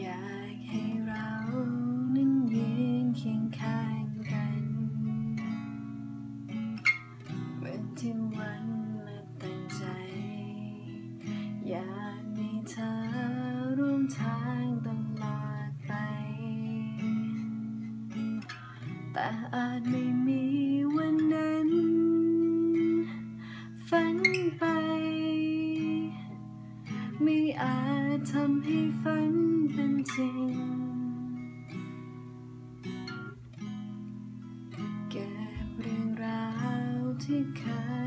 อยากให้เรานั้นยืนเคียงข้างกันเหมือนที่วันและตั้งใจ อยากมีเธอร่วมทางตลอดไป แต่อาจไม่มีวันนั้น ฝันไป ไม่อาจทำให้ฝัน ที่เค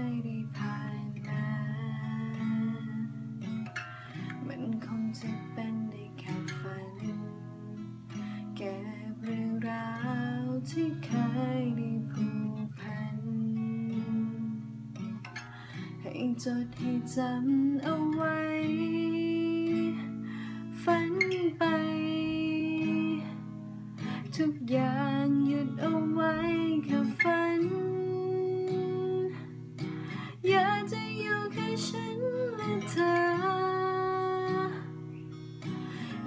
ยได้ผ่านมามันคงจะเป็นได้แค่ฝัน เก็บเรื่องราวที่เคยได้ผูกพัน ให้จดให้จำเอาไว้ ฝันไป ทุกอย่างหยุดเอาไว้แค่ฝัน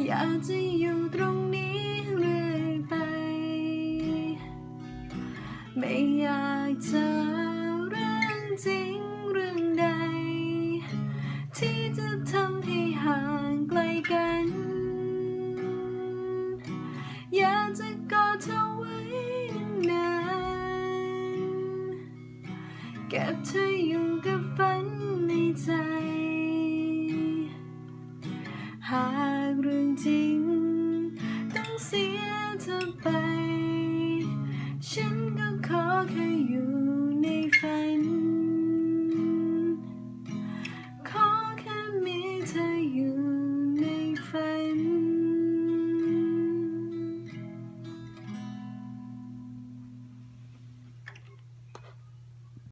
อยากจะอยู่ตรงนี้เรื่อยไป ไม่อยากจะเรื่องจริงเรื่องใด ที่จะทำให้ห่างไกลกัน อยากจะกอดเธอไว้นานเก็บเธออยู่กับฝันในใจหา เสียเธอไป ฉันก็ขอแค่